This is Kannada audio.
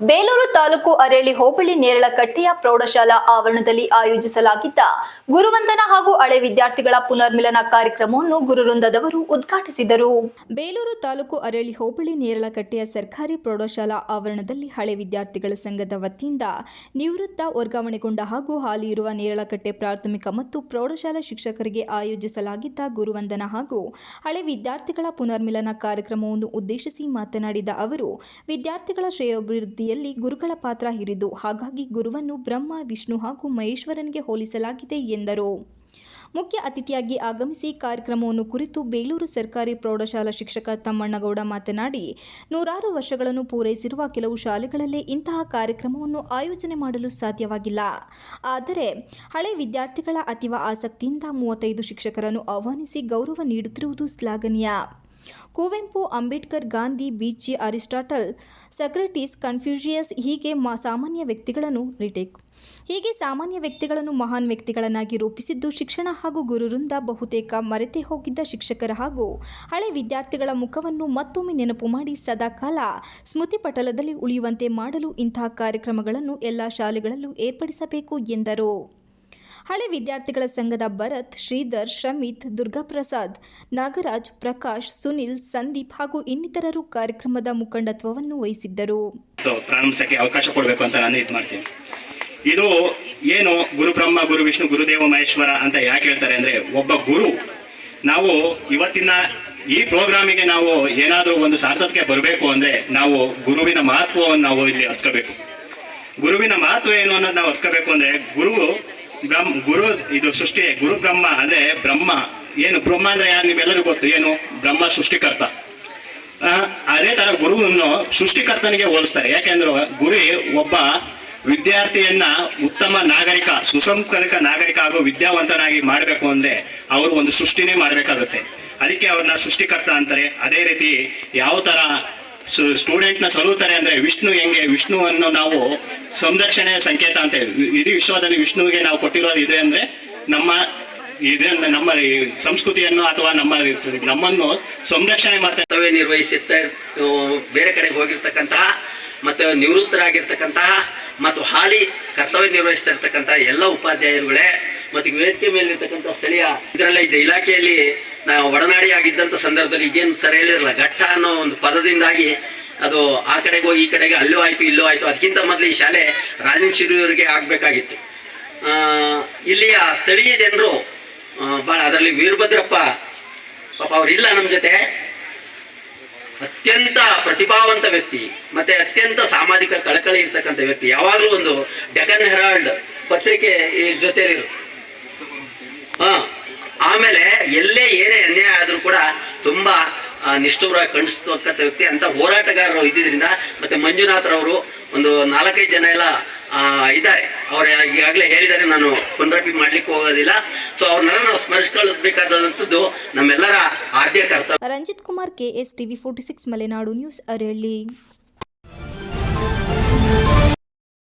ಬೇಲೂರು ತಾಲೂಕು ಅರೇಳಿ ಹೋಬಳಿ ನೇರಳಕಟ್ಟೆಯ ಪ್ರೌಢಶಾಲಾ ಆವರಣದಲ್ಲಿ ಆಯೋಜಿಸಲಾಗಿದ್ದ ಗುರುವಂದನ ಹಾಗೂ ಹಳೆ ವಿದ್ಯಾರ್ಥಿಗಳ ಪುನರ್ಮಿಲನ ಕಾರ್ಯಕ್ರಮವನ್ನು ಗುರುವೃಂದದವರು ಉದ್ಘಾಟಿಸಿದರು. ಬೇಲೂರು ತಾಲೂಕು ಅರೇಳಿ ಹೋಬಳಿ ನೇರಳಕಟ್ಟೆಯ ಸರ್ಕಾರಿ ಪ್ರೌಢಶಾಲಾ ಆವರಣದಲ್ಲಿ ಹಳೆ ವಿದ್ಯಾರ್ಥಿಗಳ ಸಂಘದ ವತಿಯಿಂದ ನಿವೃತ್ತ ವರ್ಗಾವಣೆಗೊಂಡ ಹಾಗೂ ಹಾಲಿ ಇರುವ ನೇರಳಕಟ್ಟೆ ಪ್ರಾಥಮಿಕ ಮತ್ತು ಪ್ರೌಢಶಾಲಾ ಶಿಕ್ಷಕರಿಗೆ ಆಯೋಜಿಸಲಾಗಿದ್ದ ಗುರುವಂದನ ಹಾಗೂ ಹಳೆ ವಿದ್ಯಾರ್ಥಿಗಳ ಪುನರ್ಮಿಲನ ಕಾರ್ಯಕ್ರಮವನ್ನು ಉದ್ದೇಶಿಸಿ ಮಾತನಾಡಿದ ಅವರು, ವಿದ್ಯಾರ್ಥಿಗಳ ಶ್ರೇಯೋಭಿವೃದ್ಧಿಯಲ್ಲಿ ಗುರುಗಳ ಪಾತ್ರ ಹಿರಿದು ಹಾಗಾಗಿ ಗುರುವನ್ನು ಬ್ರಹ್ಮ, ವಿಷ್ಣು ಹಾಗೂ ಮಹೇಶ್ವರನಿಗೆ ಹೋಲಿಸಲಾಗಿದೆ ಎಂದರು. ಮುಖ್ಯ ಅತಿಥಿಯಾಗಿ ಆಗಮಿಸಿ ಕಾರ್ಯಕ್ರಮವನ್ನು ಕುರಿತು ಬೇಲೂರು ಸರ್ಕಾರಿ ಪ್ರೌಢಶಾಲಾ ಶಿಕ್ಷಕ ತಮ್ಮಣ್ಣಗೌಡ ಮಾತನಾಡಿ, ನೂರಾರು ವರ್ಷಗಳನ್ನು ಪೂರೈಸಿರುವ ಕೆಲವು ಶಾಲೆಗಳಲ್ಲೇ ಇಂತಹ ಕಾರ್ಯಕ್ರಮವನ್ನು ಆಯೋಜನೆ ಮಾಡಲು ಸಾಧ್ಯವಾಗಿಲ್ಲ. ಆದರೆ, ಹಳೆ ವಿದ್ಯಾರ್ಥಿಗಳ ಅತೀವ ಆಸಕ್ತಿಯಿಂದ ಮೂವತ್ತೈದು ಶಿಕ್ಷಕರನ್ನು ಆಹ್ವಾನಿಸಿ ಗೌರವ ನೀಡುತ್ತಿರುವುದು ಶ್ಲಾಘನೀಯ. Kuvempu, Ambedkar, Gandhi Beechi Aristotle, Socrates, Confucius ಹೀಗೆ ಸಾಮಾನ್ಯ ವ್ಯಕ್ತಿಗಳನ್ನು ರಿಟೇಕ್. ಹೀಗೆ ಸಾಮಾನ್ಯ ವ್ಯಕ್ತಿಗಳನ್ನು ಮಹಾನ್ ವ್ಯಕ್ತಿಗಳನ್ನಾಗಿ ರೂಪಿಸಿದ್ದು ಶಿಕ್ಷಣ ಹಾಗೂ ಗುರುವೃಂದ ಬಹುತೇಕ ಮರೆತೆ ಹೋಗಿದ್ದ ಶಿಕ್ಷಕರ ಹಾಗೂ ಹಳೆ ವಿದ್ಯಾರ್ಥಿಗಳ ಮುಖವನ್ನು ಮತ್ತೊಮ್ಮೆ ನೆನಪು ಮಾಡಿ ಸದಾಕಾಲ ಸ್ಮೃತಿ ಪಟಲದಲ್ಲಿ ಉಳಿಯುವಂತೆ ಮಾಡಲು ಇಂತಹ ಕಾರ್ಯಕ್ರಮಗಳನ್ನು ಎಲ್ಲ ಶಾಲೆಗಳಲ್ಲೂ ಏರ್ಪಡಿಸಬೇಕು ಎಂದರು. ಹಳೆ ವಿದ್ಯಾರ್ಥಿಗಳ ಸಂಘದ ಭರತ್, ಶ್ರೀಧರ್, ಶಮಿತ್, ದುರ್ಗಾಪ್ರಸಾದ್, ನಾಗರಾಜ್, ಪ್ರಕಾಶ್, ಸುನಿಲ್, ಸಂದೀಪ್ ಹಾಗೂ ಇನ್ನಿತರರು ಕಾರ್ಯಕ್ರಮದ ಮುಖಂಡತ್ವವನ್ನು ವಹಿಸಿದ್ದರು. ಪ್ರಾರಂಭಿಸಕ್ಕೆ ಅವಕಾಶ ಕೊಡಬೇಕು ಅಂತ ನಾನು ಇದು ಮಾಡ್ತೀನಿ. ಇದು ಏನು ಗುರು ಬ್ರಹ್ಮ ಗುರು ವಿಷ್ಣು, ಗುರುದೇವ, ಮಹೇಶ್ವರ ಅಂತ ಯಾಕೆ ಹೇಳ್ತಾರೆ ಅಂದ್ರೆ ಒಬ್ಬ ಗುರು ನಾವು ಇವತ್ತಿನ ಈ ಪ್ರೋಗ್ರಾಮಿಗೆ ನಾವು ಏನಾದರೂ ಒಂದು ಸಾರ್ಥಕ್ಕೆ ಬರಬೇಕು ಅಂದ್ರೆ ನಾವು ಗುರುವಿನ ಮಹತ್ವವನ್ನು ನಾವು ಇಲ್ಲಿ ಅರ್ತ್ಕೋಬೇಕು. ಗುರುವಿನ ಮಹತ್ವ ಏನು ಅನ್ನೋದು ನಾವು ಅರ್ತ್ಕೋಬೇಕು ಅಂದ್ರೆ ಗುರು ಬ್ರಹ್ಮ ಗುರು ಇದು ಸೃಷ್ಟಿ ಗುರು ಬ್ರಹ್ಮ ಅಂದ್ರೆ ಬ್ರಹ್ಮ. ಏನು ಬ್ರಹ್ಮ ಅಂದ್ರೆ ಯಾರು ನಿಮ್ಗೆಲ್ಲರಿಗೂ ಗೊತ್ತು? ಏನು? ಬ್ರಹ್ಮ ಸೃಷ್ಟಿಕರ್ತ. ಆ, ಅದೇ ತರ ಗುರುವನ್ನು ಸೃಷ್ಟಿಕರ್ತನಿಗೆ ಹೋಲಿಸ್ತಾರೆ. ಯಾಕೆಂದ್ರೆ ಗುರಿ ಒಬ್ಬ ವಿದ್ಯಾರ್ಥಿಯನ್ನ ಉತ್ತಮ ನಾಗರಿಕ ಸುಸಂಸ್ಕೃತ ನಾಗರಿಕ ಹಾಗೂ ವಿದ್ಯಾವಂತನಾಗಿ ಮಾಡಬೇಕು ಅಂದ್ರೆ ಅವರು ಒಂದು ಸೃಷ್ಟಿನೇ ಮಾಡಬೇಕಾಗುತ್ತೆ. ಅದಕ್ಕೆ ಅವ್ರನ್ನ ಸೃಷ್ಟಿಕರ್ತ ಅಂತಾರೆ. ಅದೇ ರೀತಿ ಯಾವ ತರ ಸ್ಟೂಡೆಂಟ್ನ ಸಲುತ್ತಾರೆ ಅಂದ್ರೆ ವಿಷ್ಣು ಹೆಂಗೆ? ವಿಷ್ಣುವನ್ನು ನಾವು ಸಂರಕ್ಷಣೆಯ ಸಂಕೇತ ಅಂತ ಇಡೀ ವಿಶ್ವದಲ್ಲಿ ವಿಷ್ಣುವಿಗೆ ನಾವು ಕೊಟ್ಟಿರೋದು ಇದೆ ಅಂದ್ರೆ ನಮ್ಮ ಇದನ್ನ ನಮ್ಮ ಸಂಸ್ಕೃತಿಯನ್ನು ಅಥವಾ ನಮ್ಮ ನಮ್ಮನ್ನು ಸಂರಕ್ಷಣೆ ಮಾಡ್ತಾ ಕರ್ತವ್ಯ ನಿರ್ವಹಿಸುತ್ತಾ ಬೇರೆ ಕಡೆಗೆ ಹೋಗಿರ್ತಕ್ಕಂತಹ ಮತ್ತು ನಿವೃತ್ತರಾಗಿರ್ತಕ್ಕಂತಹ ಮತ್ತು ಹಾಲಿ ಕರ್ತವ್ಯ ನಿರ್ವಹಿಸ್ತಾ ಇರ್ತಕ್ಕಂತಹ ಎಲ್ಲ ಉಪಾಧ್ಯಾಯರುಗಳೇ ಮತ್ತು ವೇದಿಕೆ ಮೇಲಿರ್ತಕ್ಕಂಥ ಸ್ಥಳೀಯ ಇದರಲ್ಲೇ ಇದೆ ಇಲಾಖೆಯಲ್ಲಿ ನಾವು ಒಡನಾಡಿ ಆಗಿದ್ದಂಥ ಸಂದರ್ಭದಲ್ಲಿ ಇದೇನು ಸರಿ ಹೇಳಿರಲ್ಲ ಘಟ್ಟ ಅನ್ನೋ ಒಂದು ಪದದಿಂದಾಗಿ ಅದು ಆ ಕಡೆಗೋ ಈ ಕಡೆಗೆ ಅಲ್ಲೂ ಆಯ್ತು, ಇಲ್ಲೂ ಆಯ್ತು. ಅದಕ್ಕಿಂತ ಮೊದಲು ಈ ಶಾಲೆ ರಾಜನ್ ಶಿರೂರಿಗೆ ಆಗಬೇಕಾಗಿತ್ತು. ಇಲ್ಲಿಯ ಸ್ಥಳೀಯ ಜನರು ಭಾಳ ಅದರಲ್ಲಿ ವೀರಭದ್ರಪ್ಪ ಪಾಪ ಅವರಿಲ್ಲ ನಮ್ಮ ಜೊತೆ. ಅತ್ಯಂತ ಪ್ರತಿಭಾವಂತ ವ್ಯಕ್ತಿ, ಮತ್ತೆ ಅತ್ಯಂತ ಸಾಮಾಜಿಕ ಕಳಕಳಿ ಇರ್ತಕ್ಕಂಥ ವ್ಯಕ್ತಿ. ಯಾವಾಗಲೂ ಒಂದು ಡೆಕನ್ ಹೆರಾಲ್ಡ್ ಪತ್ರಿಕೆ ಈ ಜೊತೆಲಿರು ಹಾ. ಆಮೇಲೆ ಎಲ್ಲೇ ಏನೇ ಅನ್ಯಾಯ ಆದ್ರೂ ಕೂಡ ತುಂಬಾ ಆ, ನಿಷ್ಠುರವಾಗಿ ಕಾಣಿಸ್ತಕ್ಕಂಥ ವ್ಯಕ್ತಿ ಅಂತ ಹೋರಾಟಗಾರರು ಇದ್ದಿದ್ರಿಂದ ಮತ್ತೆ ಮಂಜುನಾಥ್ರವರು ಒಂದು ನಾಲ್ಕೈದು ಜನ ಎಲ್ಲ ಇದ್ದಾರೆ. ಅವ್ರು ಈಗಾಗಲೇ ಹೇಳಿದ್ದಾರೆ ನಾನು ಪುನರಪಿ ಮಾಡ್ಲಿಕ್ಕೆ ಹೋಗೋದಿಲ್ಲ. ಸೊ ಅವ್ರನ್ನೆಲ್ಲ ನಾವು ಸ್ಮರಿಸ್ಕೊಳ್ಬೇಕಾದಂಥದ್ದು ನಮ್ಮೆಲ್ಲರ ಆದ್ಯ ಕರ್ತವ್ಯ. Ranjith Kumar KS TV forty six Malenadu news Aralli.